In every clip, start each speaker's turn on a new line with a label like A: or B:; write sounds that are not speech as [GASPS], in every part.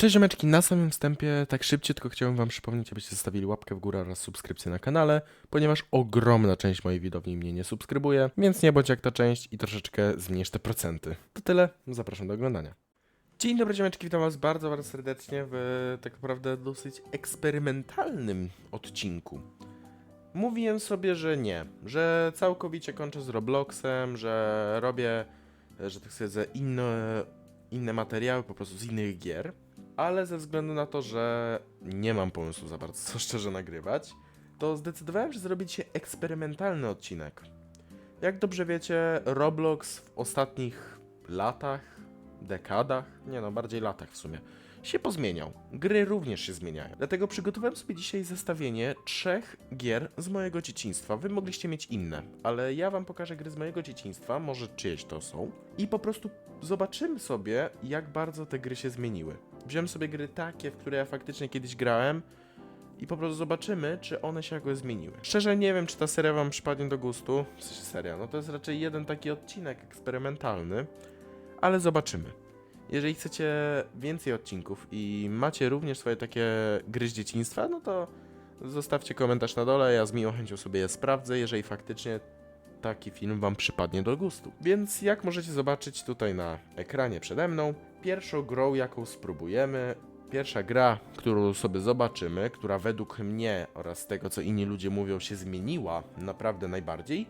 A: Cześć ziomeczki, na samym wstępie tak szybciutko chciałem wam przypomnieć, abyście zostawili łapkę w górę oraz subskrypcję na kanale, ponieważ ogromna część mojej widowni mnie nie subskrybuje, więc nie bądź jak ta część i troszeczkę zmniejsz te procenty. To tyle, zapraszam do oglądania. Dzień dobry ziomeczki, witam was bardzo, bardzo serdecznie w tak naprawdę dosyć eksperymentalnym odcinku. Mówiłem sobie, że nie, że całkowicie kończę z Robloxem, że robię, że tak stwierdzę, inne, inne materiały po prostu z innych gier, ale ze względu na to, że nie mam pomysłu za bardzo, co szczerze nagrywać, to zdecydowałem, że zrobić się eksperymentalny odcinek. Jak dobrze wiecie, Roblox w ostatnich latach, dekadach, nie no, bardziej latach w sumie, się pozmieniał. Gry również się zmieniają. Dlatego przygotowałem sobie dzisiaj zestawienie trzech gier z mojego dzieciństwa. Wy mogliście mieć inne, ale ja wam pokażę gry z mojego dzieciństwa, może czyjeś to są, i po prostu zobaczymy sobie, jak bardzo te gry się zmieniły. Wziąłem sobie gry takie, w które ja faktycznie kiedyś grałem i po prostu zobaczymy, czy one się jakoś zmieniły. Szczerze nie wiem, czy ta seria wam przypadnie do gustu. W sensie seria, no to jest raczej jeden taki odcinek eksperymentalny, ale zobaczymy. Jeżeli chcecie więcej odcinków i macie również swoje takie gry z dzieciństwa, no to zostawcie komentarz na dole, ja z miłą chęcią sobie je sprawdzę, jeżeli faktycznie taki film wam przypadnie do gustu. Więc jak możecie zobaczyć tutaj na ekranie przede mną, pierwszą grą jaką spróbujemy, pierwsza gra, którą sobie zobaczymy, która według mnie oraz tego co inni ludzie mówią się zmieniła naprawdę najbardziej,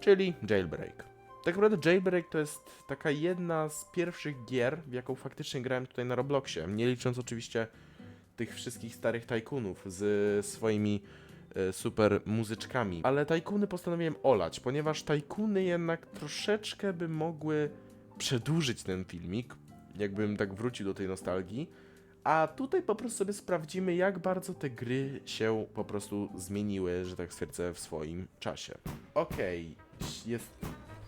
A: czyli Jailbreak. Tak naprawdę Jailbreak to jest taka jedna z pierwszych gier, w jaką faktycznie grałem tutaj na Robloxie, nie licząc oczywiście tych wszystkich starych tajkunów z swoimi super muzyczkami. Ale tajkuny postanowiłem olać, ponieważ tajkuny jednak troszeczkę by mogły przedłużyć ten filmik, jakbym tak wrócił do tej nostalgii. A tutaj po prostu sobie sprawdzimy, jak bardzo te gry się po prostu zmieniły, że tak stwierdzę, w swoim czasie. Okej, jest.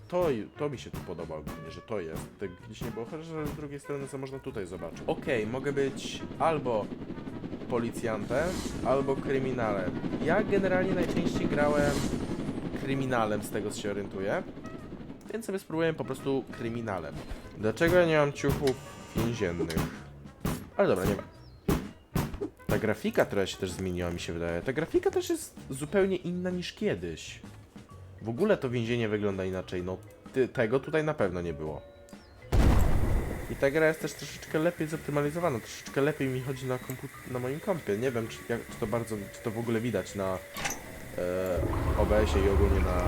A: To, to mi się tu podoba ogólnie, że to jest. Tak gdzieś nie było, chociaż z drugiej strony co można tutaj zobaczyć. Okej, mogę być albo policjantem, albo kryminalem. Ja generalnie najczęściej grałem kryminalem, z tego co się orientuję. Więc sobie spróbuję po prostu kryminalem. Dlaczego ja nie mam ciuchów więziennych? Ale dobra, nie ma. Ta grafika trochę się też zmieniła, mi się wydaje. Ta grafika też jest zupełnie inna niż kiedyś. W ogóle to więzienie wygląda inaczej. No, tego tutaj na pewno nie było. I ta gra jest też troszeczkę lepiej zoptymalizowana, troszeczkę lepiej mi chodzi na, na moim kompie. Nie wiem, czy, jak, czy to bardzo, czy to w ogóle widać na e, OBS-ie i ogólnie na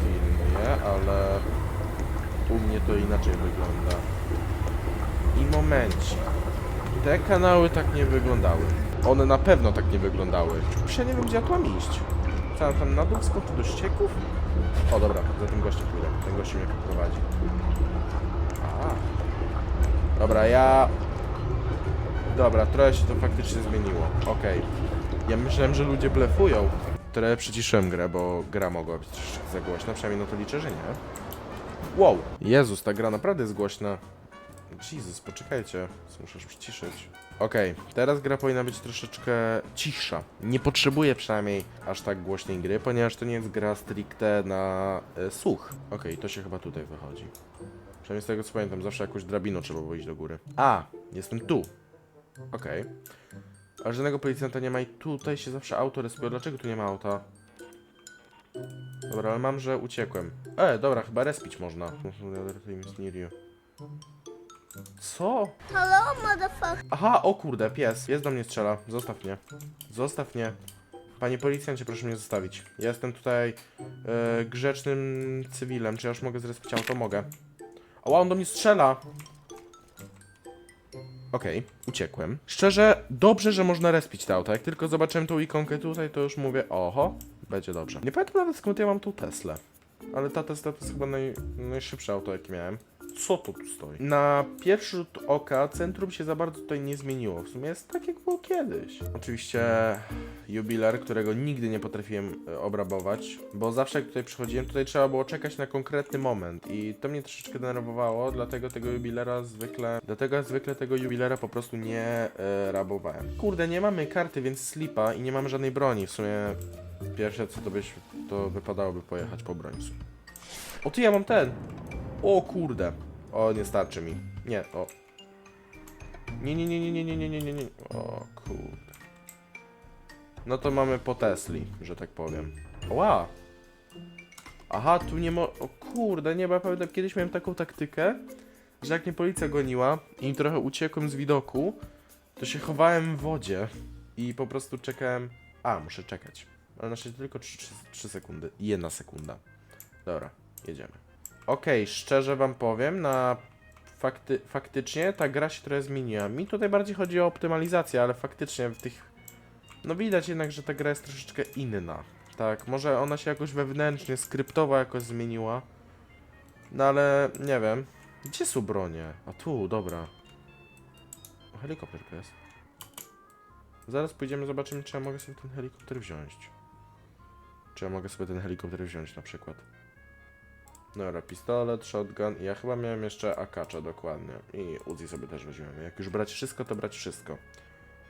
A: filmie, ale u mnie to inaczej wygląda. I momenci. Te kanały tak nie wyglądały. One na pewno tak nie wyglądały. Ja nie wiem, gdzie ja tu mam iść. Co, tam na dół skoczy do ścieków? O, dobra, za tym gościem pójdę. Ten gościu mnie prowadzi. Dobra, ja... Dobra, trochę się to faktycznie zmieniło. Okej. Ja myślałem, że ludzie blefują. Trochę przyciszyłem grę, bo gra mogła być troszeczkę za głośna. Przynajmniej no to liczę, że nie. Wow! Jezus, ta gra naprawdę jest głośna. Jezus, poczekajcie. Muszę przyciszyć. Okej, teraz gra powinna być troszeczkę cichsza. Nie potrzebuję przynajmniej aż tak głośnej gry, ponieważ to nie jest gra stricte na e, słuch. Okej, to się chyba tutaj wychodzi. Przynajmniej z tego co pamiętam, zawsze jakąś drabiną trzeba było iść do góry. A, jestem tu. Okej. Ale żadnego policjanta nie ma i tutaj się zawsze auto respuje. Dlaczego tu nie ma auta? Dobra, ale mam, że uciekłem. E, dobra, chyba respić można. Co?
B: Hello, motherfucker.
A: Aha, o kurde, pies. Jest do mnie strzela. Zostaw mnie. Zostaw mnie. Panie policjancie, proszę mnie zostawić. Ja jestem tutaj e, grzecznym cywilem. Czy ja już mogę zrespić auto? Mogę. Ała, on do mnie strzela. Okej, uciekłem. Szczerze, dobrze, że można respić te auta. Jak tylko zobaczyłem tą ikonkę tutaj, to już mówię, oho, będzie dobrze. Nie pamiętam nawet skąd ja mam tą Teslę. Ale ta Tesla to jest chyba naj, najszybsze auto, jakie miałem. Co to tu stoi? Na pierwszy rzut oka centrum się za bardzo tutaj nie zmieniło. W sumie jest tak, jak było kiedyś. Oczywiście jubiler, którego nigdy nie potrafiłem e, obrabować, bo zawsze jak tutaj przychodziłem, tutaj trzeba było czekać na konkretny moment i to mnie troszeczkę denerwowało, dlatego tego jubilera zwykle, dlatego zwykle tego jubilera po prostu nie e, rabowałem. Kurde, nie mamy karty, więc slipa i nie mamy żadnej broni. W sumie pierwsze co to byś, to wypadałoby pojechać po broń. O ty, ja mam ten! O kurde. O, nie starczy mi. Nie, o. Nie, nie, nie, nie, nie, nie, nie, nie, nie, nie. O kurde. No to mamy po Tesli, że tak powiem. Ła! Aha, tu nie mo... O kurde, nie, bo ja pamiętam, kiedyś miałem taką taktykę, że jak mnie policja goniła i trochę uciekłem z widoku, to się chowałem w wodzie i po prostu czekałem... A, muszę czekać. Ale na szczęście tylko 3, sekundy. i Jedna sekunda. Dobra, jedziemy. Okej, szczerze wam powiem, na fakty, faktycznie ta gra się trochę zmieniła. Mi tutaj bardziej chodzi o optymalizację, ale faktycznie w tych... No widać jednak, że ta gra jest troszeczkę inna. Tak, może ona się jakoś wewnętrznie, skryptowo jakoś zmieniła. No ale nie wiem. Gdzie są bronie? A tu, dobra. O, helikopterka jest. Zaraz pójdziemy, zobaczymy, czy ja mogę sobie ten helikopter wziąć. Czy ja mogę sobie ten helikopter wziąć na przykład. Dobra, pistolet, shotgun ja chyba miałem jeszcze akacza dokładnie. I Uzi sobie też weźmiemy. Jak już brać wszystko, to brać wszystko.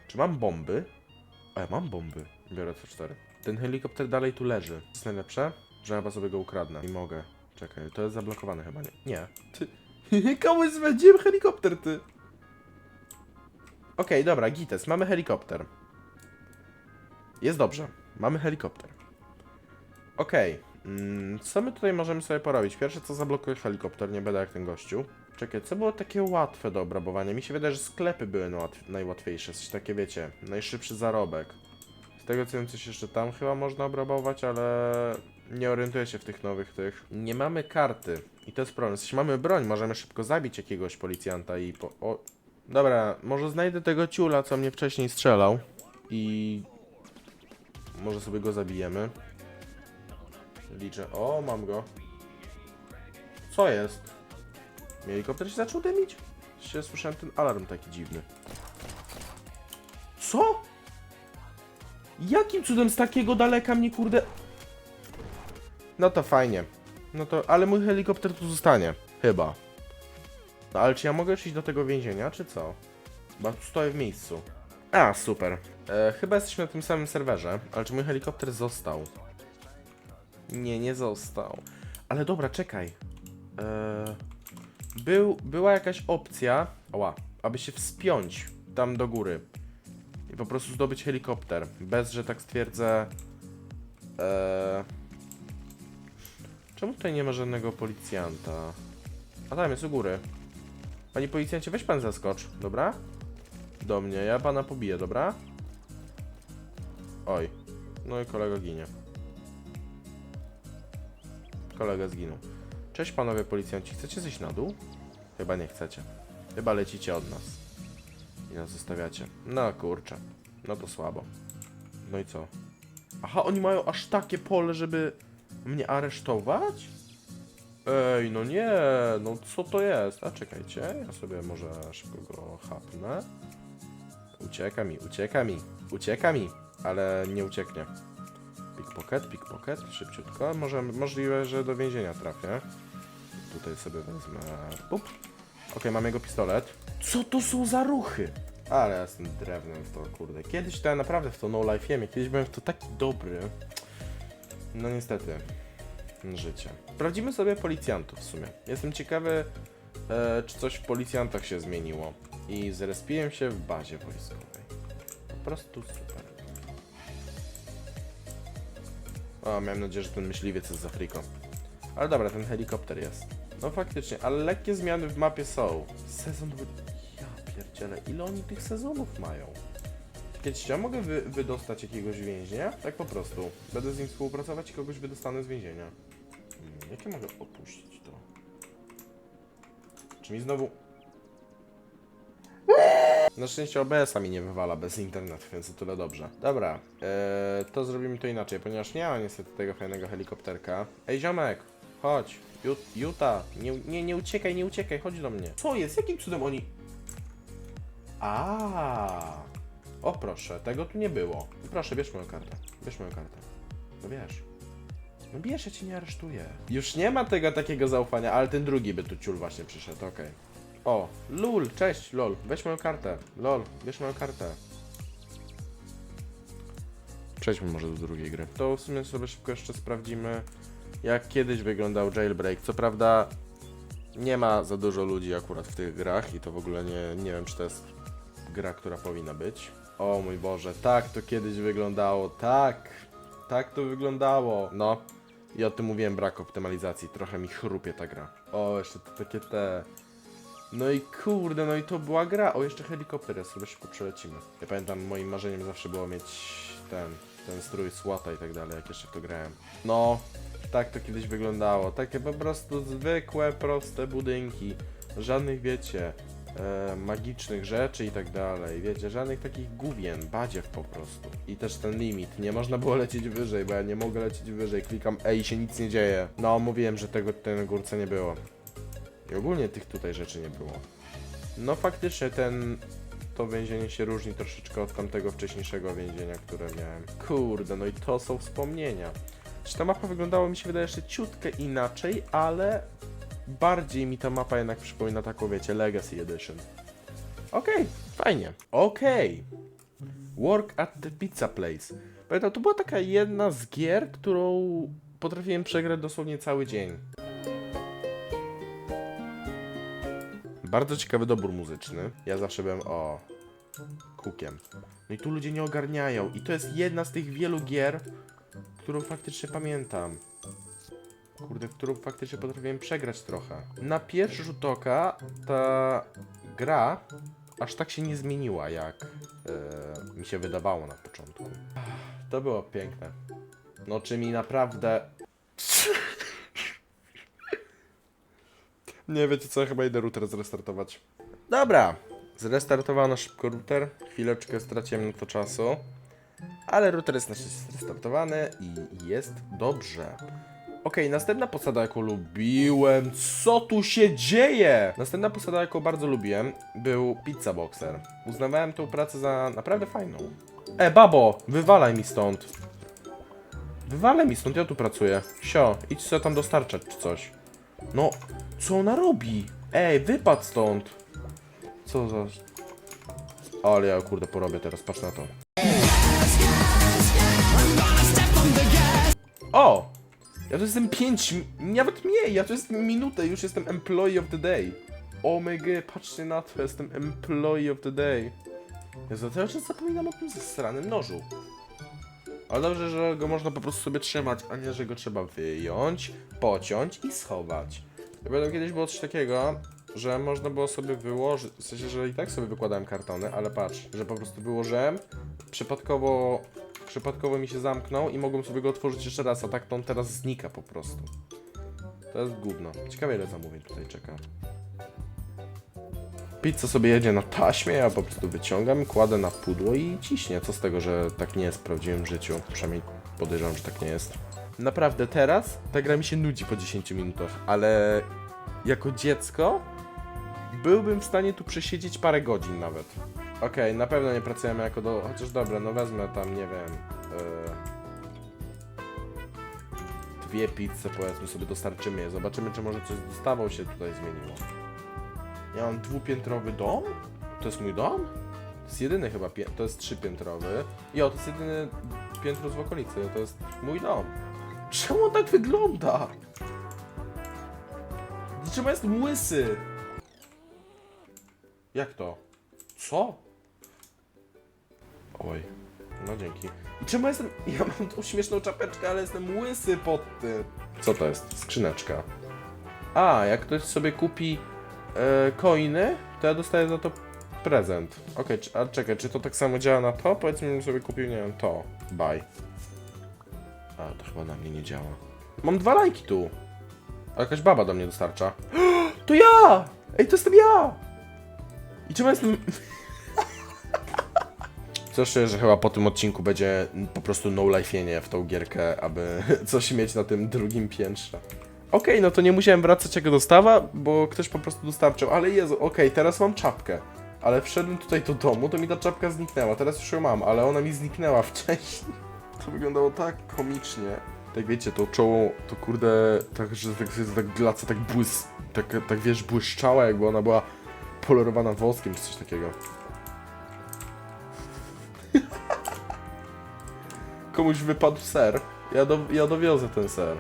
A: Czy mam bomby? A ja mam bomby. Biorę C4. Ten helikopter dalej tu leży. To jest najlepsze, że chyba sobie go ukradnę. I mogę. Czekaj, to jest zablokowane chyba, nie? Nie. Ty. [LAUGHS] Komuś zwiedziłem helikopter, ty. Okej, dobra, Gites, mamy helikopter. Jest dobrze. Mamy helikopter. Okej. Mm, co my tutaj możemy sobie porobić? Pierwsze co zablokuję helikopter, nie będę jak ten gościu. Czekaj, co było takie łatwe do obrabowania? Mi się wydaje, że sklepy były najłatw- najłatwiejsze. Coś takie, wiecie, najszybszy zarobek. Z tego co wiem, coś jeszcze tam chyba można obrabować, ale nie orientuję się w tych nowych tych. Nie mamy karty. I to jest problem. Jeśli mamy broń, możemy szybko zabić jakiegoś policjanta i po... O... Dobra, może znajdę tego ciula, co mnie wcześniej strzelał. I... Może sobie go zabijemy. Liczę. O, mam go. Co jest? Helikopter się zaczął dymić? Się słyszałem ten alarm taki dziwny. Co? Jakim cudem z takiego daleka mnie kurde... No to fajnie. No to, ale mój helikopter tu zostanie. Chyba. No ale czy ja mogę iść do tego więzienia, czy co? Bo tu stoję w miejscu. A, super. E, chyba jesteśmy na tym samym serwerze, ale czy mój helikopter został? Nie, nie został. Ale dobra, czekaj. E, był, była jakaś opcja, oła, aby się wspiąć tam do góry i po prostu zdobyć helikopter, bez, że tak stwierdzę. E, czemu tutaj nie ma żadnego policjanta? A tam jest u góry. Panie policjancie, weź pan zaskocz, dobra? Do mnie, ja pana pobiję, dobra? Oj, no i kolega ginie. Kolega zginął. Cześć panowie policjanci, chcecie zejść na dół? Chyba nie chcecie. Chyba lecicie od nas. I nas zostawiacie. No kurczę. No to słabo. No i co? Aha, oni mają aż takie pole, żeby mnie aresztować? Ej, no nie, no co to jest? A czekajcie, ja sobie może szybko go chapnę. Ucieka mi, ucieka mi, ucieka mi, ale nie ucieknie. Pickpocket, pickpocket, szybciutko. Może, możliwe, że do więzienia trafię. Tutaj sobie wezmę. Pup. Okej, mam jego pistolet. Co to są za ruchy? Ale ja jestem drewnem w to, kurde. Kiedyś to ja naprawdę w to no life kiedyś byłem w to taki dobry. No niestety. Życie. Sprawdzimy sobie policjantów w sumie. Jestem ciekawy, e, czy coś w policjantach się zmieniło. I zrespiłem się w bazie wojskowej. Po prostu super. O, miałem nadzieję, że ten myśliwiec jest z Afriką. Ale dobra, ten helikopter jest. No faktycznie, ale lekkie zmiany w mapie są. Sezon... Ja pierdzielę, ile oni tych sezonów mają? Kiedyś ja mogę wy, wydostać jakiegoś więźnia? Tak po prostu. Będę z nim współpracować i kogoś wydostanę z więzienia. Hmm, jak ja mogę opuścić to? Czy mi znowu... Na szczęście OBS-a mi nie wywala bez internetu, więc o tyle dobrze. Dobra, eee, to zrobimy to inaczej, ponieważ nie ma niestety tego fajnego helikopterka. Ej, ziomek, chodź. Ju, Juta, nie, nie, nie uciekaj, nie uciekaj, chodź do mnie. Co jest? Jakim cudem oni... A, O proszę, tego tu nie było. Proszę, bierz moją kartę. Bierz moją kartę. No bierz. No bierz, ja cię nie aresztuję. Już nie ma tego takiego zaufania, ale ten drugi by tu ciul właśnie przyszedł, okej. O, lul, cześć, lol, weź moją kartę. Lol, bierz moją kartę. Przejdźmy może do drugiej gry. To w sumie sobie szybko jeszcze sprawdzimy, jak kiedyś wyglądał jailbreak. Co prawda, nie ma za dużo ludzi akurat w tych grach i to w ogóle nie, nie wiem, czy to jest gra, która powinna być. O mój Boże, tak to kiedyś wyglądało, tak, tak to wyglądało. No, i o tym mówiłem, brak optymalizacji, trochę mi chrupie ta gra. O, jeszcze to takie te... No i kurde, no i to była gra. O, jeszcze helikopter sobie szybko przelecimy. Ja pamiętam, moim marzeniem zawsze było mieć ten, ten strój SWATA i tak dalej, jak jeszcze w to grałem. No, tak to kiedyś wyglądało. Takie po prostu zwykłe, proste budynki. Żadnych, wiecie, e, magicznych rzeczy i tak dalej. Wiecie, żadnych takich gówien, badziew po prostu. I też ten limit. Nie można było lecieć wyżej, bo ja nie mogę lecieć wyżej. Klikam E i się nic nie dzieje. No, mówiłem, że tego tutaj na górce nie było. Ogólnie tych tutaj rzeczy nie było. No faktycznie ten to więzienie się różni troszeczkę od tamtego wcześniejszego więzienia, które miałem. Kurde, no i to są wspomnienia. Czy ta mapa wyglądała mi się wydaje jeszcze ciutkę inaczej, ale bardziej mi ta mapa jednak przypomina taką, wiecie, Legacy Edition. Okej, fajnie. Okej. Work at the Pizza Place. Pamiętam, to była taka jedna z gier, którą potrafiłem przegrać dosłownie cały dzień. Bardzo ciekawy dobór muzyczny. Ja zawsze byłem o kukiem. No i tu ludzie nie ogarniają. I to jest jedna z tych wielu gier, którą faktycznie pamiętam. Kurde, którą faktycznie potrafiłem przegrać trochę. Na pierwszy rzut oka ta gra aż tak się nie zmieniła, jak e, mi się wydawało na początku. To było piękne. No czy mi naprawdę... Nie wiecie co, chyba idę router zrestartować. Dobra, zrestartowano szybko router. Chwileczkę straciłem na to czasu. Ale router jest na szczęście zrestartowany i jest dobrze. Okej, następna posada, jaką lubiłem. Co tu się dzieje? Następna posada, jaką bardzo lubiłem, był Pizza Boxer. Uznawałem tą pracę za naprawdę fajną. E, babo, wywalaj mi stąd. Wywalaj mi stąd, ja tu pracuję. Sio, idź sobie tam dostarczać czy coś. No, co ona robi? Ej, wypadł stąd. Co za... Ale ja kurde porobię teraz, patrz na to. O! Ja tu jestem 5, nawet mniej, ja tu jestem minutę, już jestem employee of the day. O my god, patrzcie na to, jestem employee of the day. Jezu, to ja już zapominam o tym zesranym nożu. Ale dobrze, że go można po prostu sobie trzymać, a nie, że go trzeba wyjąć, pociąć i schować. Pamiętam kiedyś było coś takiego, że można było sobie wyłożyć, w sensie, że i tak sobie wykładałem kartony, ale patrz, że po prostu wyłożyłem, przypadkowo, przypadkowo mi się zamknął i mogłem sobie go otworzyć jeszcze raz, a tak to on teraz znika po prostu. To jest gówno. Ciekawe ile zamówień tutaj czeka. Pizza sobie jedzie na taśmie, ja po prostu wyciągam, kładę na pudło i ciśnie. Co z tego, że tak nie jest w prawdziwym życiu? Przynajmniej podejrzewam, że tak nie jest. Naprawdę teraz ta gra mi się nudzi po 10 minutach, ale jako dziecko byłbym w stanie tu przesiedzieć parę godzin nawet. Okej, na pewno nie pracujemy jako do... Chociaż dobra, no wezmę tam, nie wiem... Yy... Dwie pizze powiedzmy sobie dostarczymy je. Zobaczymy, czy może coś z dostawą się tutaj zmieniło. Ja mam dwupiętrowy dom? To jest mój dom? To jest jedyny chyba, to jest trzypiętrowy. Jo, to jest jedyny piętro w okolicy, to jest mój dom. Czemu on tak wygląda? Czemu jest łysy? Jak to? Co? Oj, no dzięki. I czemu jestem... Ja mam tą śmieszną czapeczkę, ale jestem łysy pod tym. Co to jest? Skrzyneczka. A, jak ktoś sobie kupi e, coiny, to ja dostaję za to prezent. Okej, czy- a czekaj, czy to tak samo działa na to? Powiedzmy, bym sobie kupił, nie wiem, to. Bye. A, to chyba na mnie nie działa. Mam dwa lajki tu. A jakaś baba do mnie dostarcza. [GASPS] To ja! Ej, to jestem ja! I czemu jestem... [LAUGHS] Coś czuję, że chyba po tym odcinku będzie po prostu no life'ienie w tą gierkę, aby [LAUGHS] coś mieć na tym drugim piętrze. Okej, no to nie musiałem wracać jako dostawa, bo ktoś po prostu dostarczył, ale Jezu, okej, teraz mam czapkę. Ale wszedłem tutaj do domu, to mi ta czapka zniknęła, teraz już ją mam, ale ona mi zniknęła [LAUGHS] wcześniej. To wyglądało tak komicznie. Tak wiecie, to czoło, to kurde, tak, że tak, tak glaca tak błys, tak, tak wiesz, błyszczała, jakby ona była polerowana woskiem czy coś takiego. [LAUGHS] Komuś wypadł ser. Ja, do, ja dowiozę ten ser.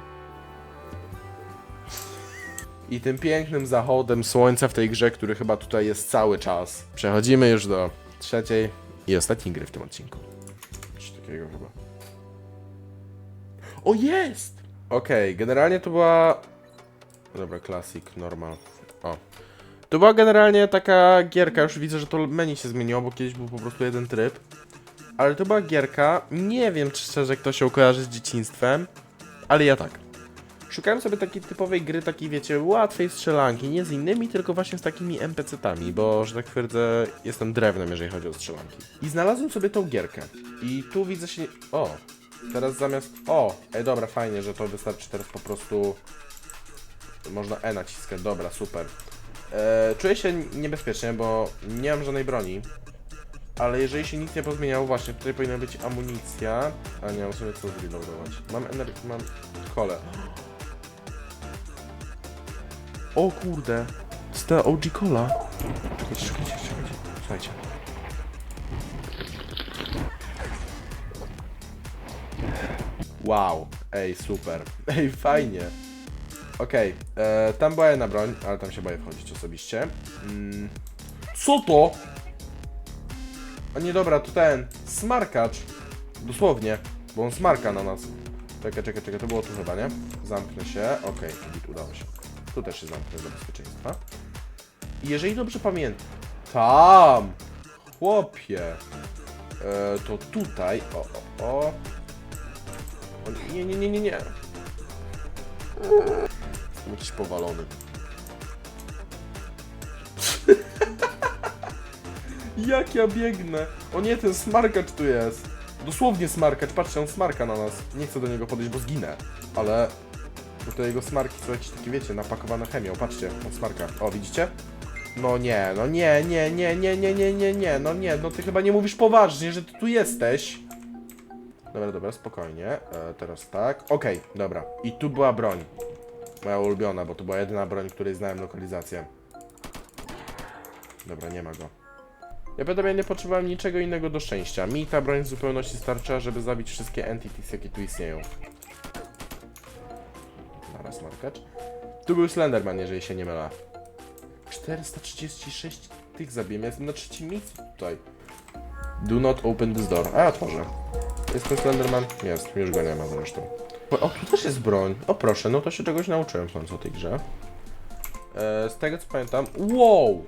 A: I tym pięknym zachodem słońca w tej grze, który chyba tutaj jest cały czas, przechodzimy już do trzeciej i ostatniej gry w tym odcinku. Coś takiego chyba. O, jest! Okej, generalnie to była... Dobra, classic, normal. O. To była generalnie taka gierka, już widzę, że to menu się zmieniło, bo kiedyś był po prostu jeden tryb. Ale to była gierka, nie wiem czy szczerze kto się kojarzy z dzieciństwem, ale ja tak. Szukałem sobie takiej typowej gry, takiej wiecie, łatwej strzelanki, nie z innymi, tylko właśnie z takimi NPC-tami, bo, że tak twierdzę, jestem drewnem, jeżeli chodzi o strzelanki. I znalazłem sobie tą gierkę. I tu widzę się... O! Teraz zamiast... O! Ej, dobra, fajnie, że to wystarczy teraz po prostu... Można E naciskać, dobra, super. E, czuję się niebezpiecznie, bo nie mam żadnej broni. Ale jeżeli się nic nie pozmieniało, właśnie tutaj powinna być amunicja. A nie mam sobie co zreloadować. Mam energię, mam kole. O kurde. Jest ta OG Cola. Czekajcie, czekajcie, czekajcie. Słuchajcie. Wow. Ej, super. [LAUGHS] Ej, fajnie. Okej, e, tam była jedna broń, ale tam się boję wchodzić osobiście. Mm. Co to? A nie dobra, to ten smarkacz. Dosłownie, bo on smarka na nas. Czekaj, czekaj, czekaj, to było tu chyba, nie? Zamknę się. Okej, git, udało się. Tu też się zamknę dla bezpieczeństwa. I jeżeli dobrze pamiętam. Tam! Chłopie! E, to tutaj. O, o, o. nie, nie, nie, nie, nie. Jestem jakiś powalony. [LAUGHS] Jak ja biegnę? O nie, ten smarkacz tu jest. Dosłownie smarkacz, patrzcie, on smarka na nas. Nie chcę do niego podejść, bo zginę. Ale... Bo te jego smarki są jakieś takie, wiecie, napakowane chemią. Patrzcie, on smarka. O, widzicie? No nie, no nie, nie, nie, nie, nie, nie, nie, nie, no nie, no ty chyba nie mówisz poważnie, że ty tu jesteś. Dobra, dobra, spokojnie. E, teraz tak. Okej, dobra. I tu była broń. Moja ulubiona, bo to była jedyna broń, której znałem lokalizację. Dobra, nie ma go. Ja wiadomo, ja nie potrzebowałem niczego innego do szczęścia. Mi ta broń w zupełności starcza, żeby zabić wszystkie entities, jakie tu istnieją. Zaraz markacz. Tu był Slenderman, jeżeli się nie mylę. 436 tych zabiłem, ja jestem na trzecim miejscu tutaj. Do not open this door. A, otworzę. Jest ten Slenderman? Jest, już go nie ma zresztą. O, tu też jest broń. O proszę, no to się czegoś nauczyłem w końcu o tej grze. E, z tego co pamiętam... Wow!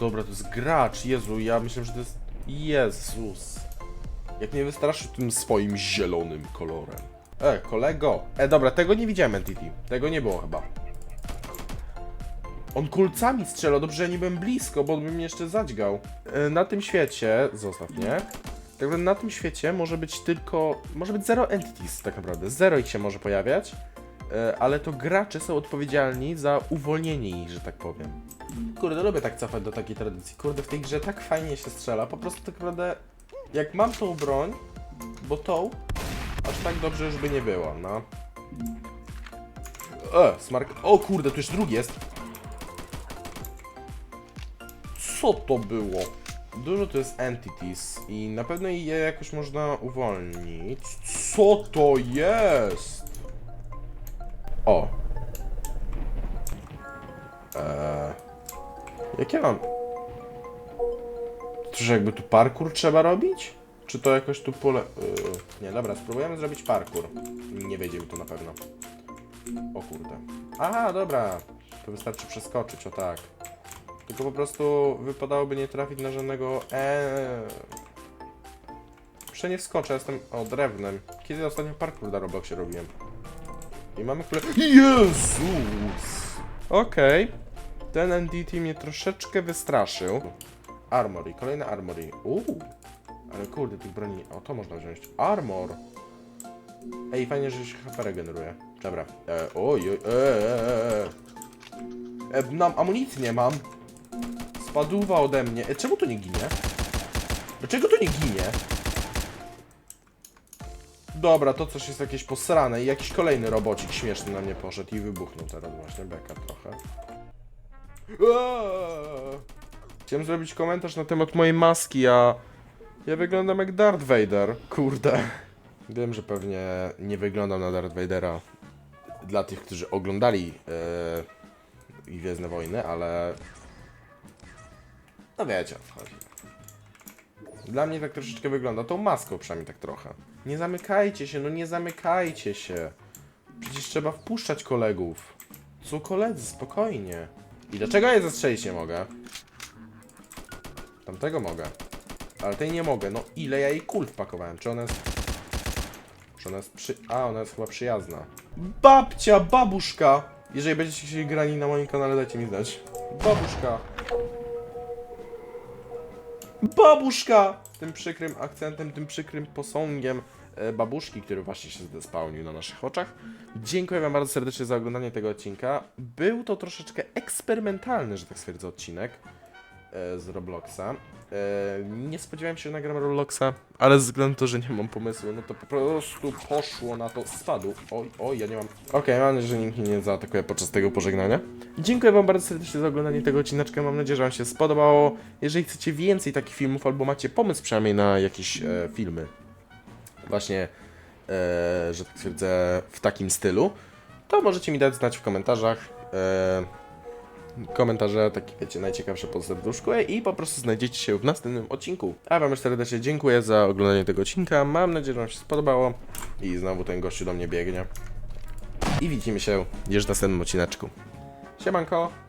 A: Dobra, to jest gracz. Jezu, ja myślę, że to jest... Jezus. Jak mnie wystraszy tym swoim zielonym kolorem. E, kolego. E, dobra, tego nie widziałem Entity. Tego nie było chyba. On kulcami strzelał, dobrze, że nie byłem blisko, bo on by mnie jeszcze zadźgał. E, na tym świecie... Zostaw mnie. Tak na tym świecie może być tylko... Może być zero entities tak naprawdę. Zero ich się może pojawiać. E, ale to gracze są odpowiedzialni za uwolnienie ich, że tak powiem. Kurde, lubię tak cofać do takiej tradycji. Kurde, w tej grze tak fajnie się strzela. Po prostu tak naprawdę, jak mam tą broń, bo tą, aż tak dobrze już by nie było, no. E, smark... O kurde, tu już drugi jest. Co to było? Dużo to jest entities i na pewno je jakoś można uwolnić. Co to jest? O. Eee. Jak ja mam? Czyż jakby tu parkour trzeba robić? Czy to jakoś tu pole... Yy. Nie, dobra, spróbujemy zrobić parkour. Nie wiedział to na pewno. O kurde. Aha, dobra. To wystarczy przeskoczyć, o tak. Tylko po prostu wypadałoby nie trafić na żadnego... Eee. Nie wskoczę, jestem... O, drewnem. Kiedy ostatnio parkour na Robloxie robiłem? I mamy kule... Jezus! Okej. Ten NDT mnie troszeczkę wystraszył. Armory, kolejne armory. Uuu. Ale kurde, tych broni... O, to można wziąć. Armor. Ej, fajnie, że się HP regeneruje. Dobra. E, oj, oj, e, e, e. e, nam amunicji nie mam. Spadła ode mnie. E, czemu to nie ginie? Dlaczego to nie ginie? Dobra, to coś jest jakieś posrane i jakiś kolejny robocik śmieszny na mnie poszedł i wybuchnął teraz właśnie beka trochę. Chciałem zrobić komentarz na temat mojej maski, a ja wyglądam jak Darth Vader. Kurde. Wiem, że pewnie nie wyglądam na Darth Vadera dla tych, którzy oglądali i Gwiezdne Wojny, ale No wiecie o co chodzi. Dla mnie tak troszeczkę wygląda tą maską przynajmniej tak trochę. Nie zamykajcie się, no nie zamykajcie się. Przecież trzeba wpuszczać kolegów. Są koledzy, spokojnie. I dlaczego ja zastrzelić nie mogę? Tamtego mogę. Ale tej nie mogę. No ile ja jej kul wpakowałem? Czy ona jest... Czy ona jest przy... A, ona jest chyba przyjazna. Babcia, babuszka! Jeżeli będziecie chcieli grani na moim kanale, dajcie mi znać. Babuszka. Babuszka! Tym przykrym akcentem, tym przykrym posągiem e, babuszki, który właśnie się zdespełnił na naszych oczach. Dziękuję Wam bardzo serdecznie za oglądanie tego odcinka. Był to troszeczkę eksperymentalny, że tak stwierdzę, odcinek z Robloxa. E, nie spodziewałem się, że nagram Robloxa, ale ze względu na to, że nie mam pomysłu, no to po prostu poszło na to spadł. Oj, oj, ja nie mam... Okej, mam nadzieję, że nikt nie zaatakuje podczas tego pożegnania. Dziękuję Wam bardzo serdecznie za oglądanie tego odcineczka, mam nadzieję, że Wam się spodobało. Jeżeli chcecie więcej takich filmów, albo macie pomysł przynajmniej na jakieś e, filmy, właśnie, e, że tak stwierdzę, w takim stylu, to możecie mi dać znać w komentarzach. E, komentarze, takie wiecie, najciekawsze po serduszku i po prostu znajdziecie się w następnym odcinku. A Wam serdecznie dziękuję za oglądanie tego odcinka. Mam nadzieję, że Wam się spodobało i znowu ten gościu do mnie biegnie. I widzimy się już w następnym odcineczku. Siemanko!